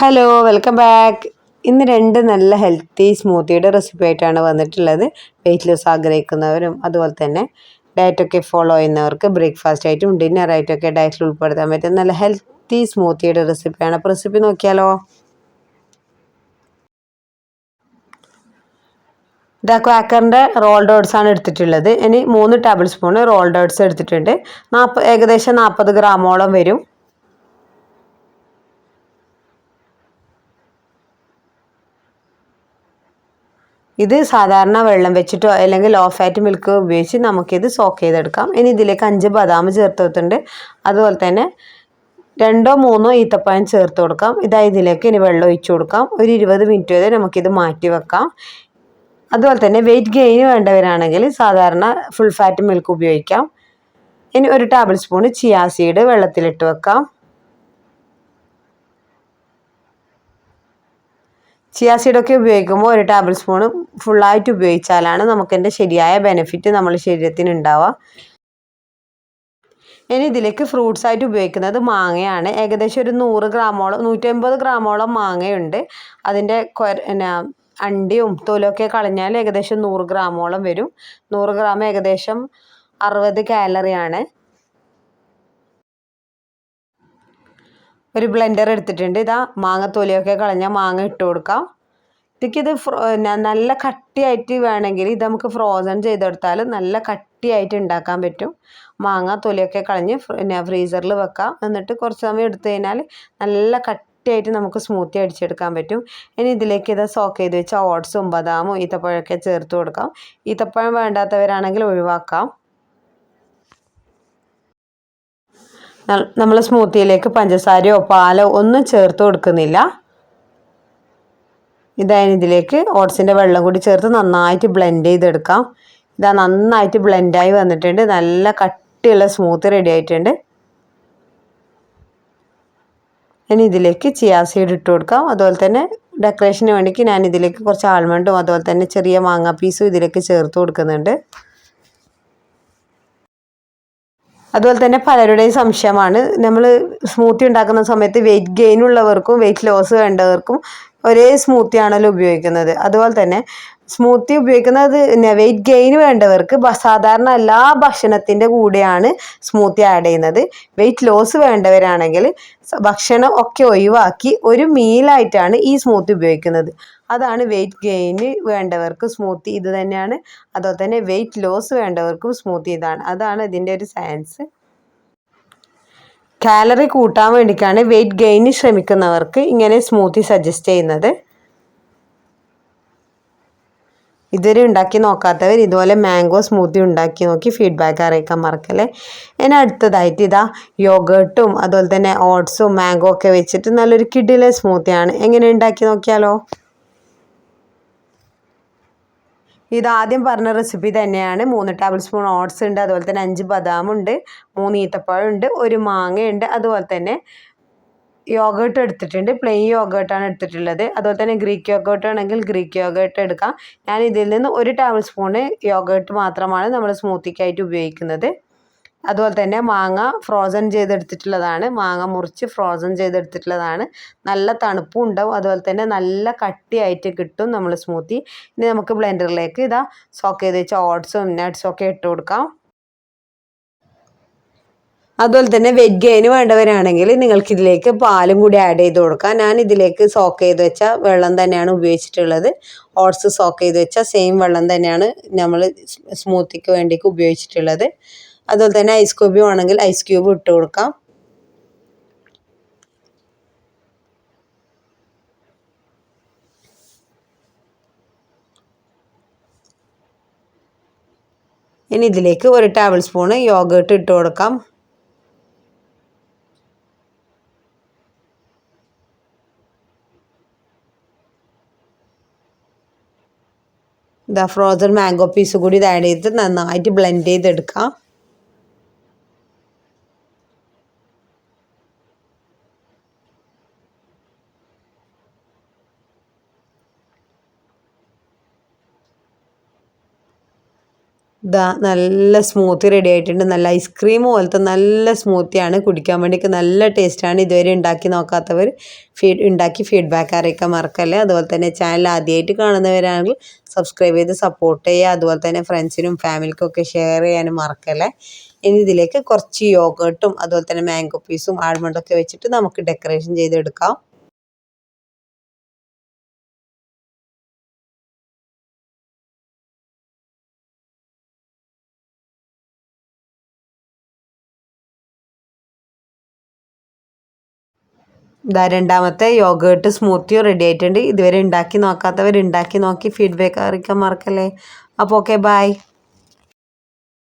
Hello welcome back ഇന്ന് രണ്ട് നല്ല ഹെൽത്തി സ്മൂത്തിയുടെ റെസിപ്പി ആയിട്ടാണ് വന്നിട്ടുള്ളത്. വെയിറ്റ് ലോസ് ആഗ്രഹിക്കുന്നവരും അതുപോലെ തന്നെ ഡയറ്റൊക്കെ ഫോളോ ചെയ്യുന്നവർക്ക് ബ്രേക്ക്ഫാസ്റ്റ് ആയിട്ടും ഡിന്നർ ആയിട്ടൊക്കെ ഡയറ്റിൽ ഉൾപ്പെടുത്താൻ പറ്റും നല്ല ഹെൽത്തി സ്മൂത്തിയുടെ റെസിപ്പിയാണ് അപ്പോൾ റെസിപ്പി നോക്കിയാലോ? ഇതാ ക്വാക്കറിന്റെ റോൾഡ് ഓട്സ് ആണ് എടുത്തിട്ടുള്ളത്. ഇനി മൂന്ന് ടേബിൾ സ്പൂൺ റോൾഡ് ഓട്സ് എടുത്തിട്ടുണ്ട്. നാൽപ്പത് ഏകദേശം നാൽപ്പത് ഗ്രാമോളം വരും. ഇത് സാധാരണ വെള്ളം വെച്ചിട്ടോ അല്ലെങ്കിൽ ലോ ഫാറ്റ് മിൽക്ക് ഉപയോഗിച്ച് നമുക്കിത് സോക്ക് ചെയ്തെടുക്കാം. ഇനി ഇതിലേക്ക് അഞ്ച് ബദാം ചേർത്ത് അതുപോലെ തന്നെ രണ്ടോ മൂന്നോ ഈത്തപ്പഴം ചേർത്ത് കൊടുക്കാം. ഇതാ ഇതിലേക്ക് ഇനി വെള്ളം ഒഴിച്ചു കൊടുക്കാം. ഒരു ഇരുപത് മിനിറ്റ് വരെ നമുക്കിത് മാറ്റി വെക്കാം. അതുപോലെ തന്നെ വെയിറ്റ് ഗെയിൻ വേണ്ടവരാണെങ്കിൽ സാധാരണ ഫുൾ ഫാറ്റ് മിൽക്ക് ഉപയോഗിക്കാം. ഇനി ഒരു ടേബിൾ സ്പൂൺ ചിയാ സീഡ് വെള്ളത്തിലിട്ട് വെക്കാം. ചിയാ സീഡൊക്കെ ഉപയോഗിക്കുമ്പോൾ ഒരു ടേബിൾ സ്പൂൺ ഫുള്ളായിട്ട് ഉപയോഗിച്ചാലാണ് നമുക്കതിന്റെ ശരിയായ ബെനിഫിറ്റ് നമ്മുടെ ശരീരത്തിന് ഉണ്ടാവുക. ഇനി ഇതിലേക്ക് ഫ്രൂട്ട്സ് ആയിട്ട് ഉപയോഗിക്കുന്നത് മാങ്ങയാണ്. ഏകദേശം ഒരു നൂറ് ഗ്രാമോളം നൂറ്റമ്പത് ഗ്രാമോളം മാങ്ങയുണ്ട്. അതിന്റെ പിന്നെ അണ്ടിയും തോലൊക്കെ കളഞ്ഞാൽ ഏകദേശം നൂറ് ഗ്രാമോളം വരും. നൂറ് ഗ്രാം ഏകദേശം അറുപത് കാലറിയാണ് ഒരു ബ്ലെൻഡർ എടുത്തിട്ടുണ്ട്. ഇതാ മാങ്ങ തൊലിയൊക്കെ കളഞ്ഞ മാങ്ങ ഇട്ട് കൊടുക്കാം. ഇതിക്കിത് നല്ല കട്ടിയായിട്ട് വേണമെങ്കിൽ ഇത് നമുക്ക് ഫ്രോസൺ ചെയ്തെടുത്താൽ നല്ല കട്ടിയായിട്ട് ഉണ്ടാക്കാൻ പറ്റും. മാങ്ങ തൊലിയൊക്കെ കളഞ്ഞ് പിന്നെ ഫ്രീസറിൽ വെക്കാം. എന്നിട്ട് കുറച്ച് സമയം എടുത്തു കഴിഞ്ഞാൽ നല്ല കട്ടിയായിട്ട് നമുക്ക് സ്മൂത്തി അടിച്ചെടുക്കാൻ പറ്റും. ഇനി ഇതിലേക്ക് ഇത് സോക്ക് ചെയ്ത് വെച്ച ഓട്സും ബദാമും ഈത്തപ്പഴമൊക്കെ ചേർത്ത് കൊടുക്കാം. ഈത്തപ്പഴം വേണ്ടാത്തവരാണെങ്കിൽ ഒഴിവാക്കാം. നമ്മൾ സ്മൂത്തിയിലേക്ക് പഞ്ചസാരയോ പാലോ ഒന്നും ചേർത്ത് കൊടുക്കുന്നില്ല. ഇതായാലും ഇതിലേക്ക്. ഓട്സിന്റെ വെള്ളം കൂടി ചേർത്ത് നന്നായിട്ട് ബ്ലെൻഡ് ചെയ്തെടുക്കാം. ഇതാ നന്നായിട്ട് ബ്ലെൻഡായി വന്നിട്ടുണ്ട്. നല്ല കട്ടിയുള്ള സ്മൂത്ത് റെഡി ആയിട്ടുണ്ട്. ഇനി ഇതിലേക്ക് ചിയാ സീഡ് ഇട്ട് കൊടുക്കാം. അതുപോലെ തന്നെ ഡെക്കറേഷന് വേണ്ടിക്ക് ഞാൻ ഇതിലേക്ക് കുറച്ച് ആൽമണ്ടും അതുപോലെ തന്നെ ചെറിയ മാങ്ങാ പീസും ഇതിലേക്ക് ചേർത്ത് കൊടുക്കുന്നുണ്ട്. അതുപോലെ തന്നെ പലരുടെയും സംശയമാണ്. നമ്മൾ സ്മൂത്തി ഉണ്ടാക്കുന്ന സമയത്ത് വെയിറ്റ് ഗെയിൻ ഉള്ളവർക്കും വെയിറ്റ് ലോസ് വേണ്ടവർക്കും ഒരേ സ്മൂത്തി ആണല്ലോ ഉപയോഗിക്കുന്നത്. അതുപോലെ തന്നെ സ്മൂത്തി ഉപയോഗിക്കുന്നത് വെയിറ്റ് ഗെയിൻ വേണ്ടവർക്ക് സാധാരണ എല്ലാ ഭക്ഷണത്തിന്റെ കൂടെയാണ് സ്മൂത്തി ആഡ് ചെയ്യുന്നത്. വെയിറ്റ് ലോസ് വേണ്ടവരാണെങ്കിൽ ഭക്ഷണം ഒക്കെ ഒഴിവാക്കി ഒരു മീലായിട്ടാണ് ഈ സ്മൂത്തി ഉപയോഗിക്കുന്നത്. അതാണ് വെയിറ്റ് ഗെയിന് വേണ്ടവർക്ക് സ്മൂത്തി ഇത് തന്നെയാണ്. അതുപോലെ തന്നെ വെയിറ്റ് ലോസ് വേണ്ടവർക്കും സ്മൂത്തി ഇതാണ്. അതാണ് ഇതിന്റെ ഒരു സയൻസ് കാലറി കൂട്ടാൻ വേണ്ടിയിട്ടാണ് വെയിറ്റ് ഗെയിന് ശ്രമിക്കുന്നവർക്ക് ഇങ്ങനെ സ്മൂത്തി സജസ്റ്റ് ചെയ്യുന്നത്. ഇതുവരെ ഉണ്ടാക്കി നോക്കാത്തവർ ഇതുപോലെ മാംഗോ സ്മൂത്തി ഉണ്ടാക്കി നോക്കി ഫീഡ്ബാക്ക് അറിയിക്കാൻ മറക്കല്ലേ. ഇനി അടുത്തതായിട്ട് ഇതാ യോഗേർട്ടും അതുപോലെ തന്നെ ഓട്സും മാംഗോ ഒക്കെ വെച്ചിട്ട് നല്ലൊരു കിഡിലെ സ്മൂത്തിയാണ് എങ്ങനെ ഉണ്ടാക്കി നോക്കിയാലോ? ഇതാദ്യം പറഞ്ഞ റെസിപ്പി തന്നെയാണ്. മൂന്ന് ടേബിൾ സ്പൂൺ ഓട്സ് ഉണ്ട് അതുപോലെ തന്നെ അഞ്ച് ബദാമുണ്ട് മൂന്ന് ഈത്തപ്പഴമുണ്ട് ഒരു മാങ്ങയുണ്ട് അതുപോലെ തന്നെ യോഗേട്ട് എടുത്തിട്ടുണ്ട്. പ്ലെയിൻ യോഗേട്ടാണ് എടുത്തിട്ടുള്ളത്. അതുപോലെ തന്നെ ഗ്രീക്ക് യോഗേട്ട് ആണെങ്കിൽ ഗ്രീക്ക് യോഗേട്ട് എടുക്കാം. ഞാൻ ഇതിൽ നിന്ന് ഒരു ടേബിൾ സ്പൂണ് യോഗേട്ട് മാത്രമാണ് നമ്മൾ സ്മൂത്തിക്കായിട്ട് ഉപയോഗിക്കുന്നത്. അതുപോലെ തന്നെ മാങ്ങ ഫ്രോസൺ ചെയ്തെടുത്തിട്ടുള്ളതാണ്. മാങ്ങ മുറിച്ച് ഫ്രോസൺ ചെയ്തെടുത്തിട്ടുള്ളതാണ്. നല്ല തണുപ്പും ഉണ്ടാവും. അതുപോലെ തന്നെ നല്ല കട്ടിയായിട്ട് കിട്ടും നമ്മൾ സ്മൂത്തി ഇനി നമുക്ക് ബ്ലെൻഡറിലേക്ക് ഇതാ സോക്ക് ചെയ്ത് വെച്ച ഓട്സും നട്ട്സും ഒക്കെ ഇട്ട് കൊടുക്കാം. അതുപോലെ തന്നെ വെജ് ഗെയിന് വേണ്ടവരാണെങ്കിൽ നിങ്ങൾക്ക് ഇതിലേക്ക് പാലും കൂടി ആഡ് ചെയ്ത് കൊടുക്കാം. ഞാൻ ഇതിലേക്ക് സോക്ക് ചെയ്ത് വെച്ച വെള്ളം തന്നെയാണ് ഉപയോഗിച്ചിട്ടുള്ളത്. ഓട്സ് സോക്ക് ചെയ്ത് വെച്ച സെയിം വെള്ളം തന്നെയാണ് നമ്മൾ സ്മൂത്തിക്ക് വേണ്ടിക്ക് ഉപയോഗിച്ചിട്ടുള്ളത്. അതുപോലെ തന്നെ ഐസ് ക്യൂബ് വേണമെങ്കിൽ ഐസ് ക്യൂബ് ഇട്ട് കൊടുക്കാം. ഇനി ഇതിലേക്ക് ഒരു ടേബിൾ സ്പൂണ് യോഗേട്ട് ഇട്ട് കൊടുക്കാം. ഇതാ ഫ്രോസൺ മാംഗോ പീസ് കൂടി ഇത് ആഡ് ചെയ്ത് നന്നായിട്ട് ബ്ലെൻഡ് ചെയ്തെടുക്കാം. ഇതാ നല്ല സ്മൂത്തി റെഡി ആയിട്ടുണ്ട്. നല്ല ഐസ്ക്രീം പോലത്തെ നല്ല സ്മൂത്തിയാണ് കുടിക്കാൻ വേണ്ടിക്ക് നല്ല ടേസ്റ്റാണ് ഇതുവരെ ഉണ്ടാക്കി നോക്കാത്തവർ ഫീഡ് ഉണ്ടാക്കി ഫീഡ്ബാക്ക് അറിയിക്കാൻ മറക്കല്ലേ. അതുപോലെ തന്നെ ചാനൽ ആദ്യമായിട്ട് കാണുന്നവരാണെങ്കിൽ സബ്സ്ക്രൈബ് ചെയ്ത് സപ്പോർട്ട് ചെയ്യുക. അതുപോലെ തന്നെ ഫ്രണ്ട്സിനും ഫാമിലിക്കും ഒക്കെ ഷെയർ ചെയ്യാനും മറക്കല്ലേ. ഇനി ഇതിലേക്ക് കുറച്ച് യോഗട്ടും അതുപോലെ തന്നെ മാംഗോ പീസും ആൽമണ്ടൊക്കെ വെച്ചിട്ട് നമുക്ക് ഡെക്കറേഷൻ ചെയ്തെടുക്കാം. ഇതാ രണ്ടാമത്തെ യോഗേട്ട് സ്മൂത്തിയും റെഡി ആയിട്ടുണ്ട്. ഇതുവരെ ഉണ്ടാക്കി നോക്കാത്തവർ ഉണ്ടാക്കി നോക്കി ഫീഡ്ബാക്ക് അറിയിക്കാൻ മറക്കല്ലേ. അപ്പോൾ ഓക്കെ ബായ്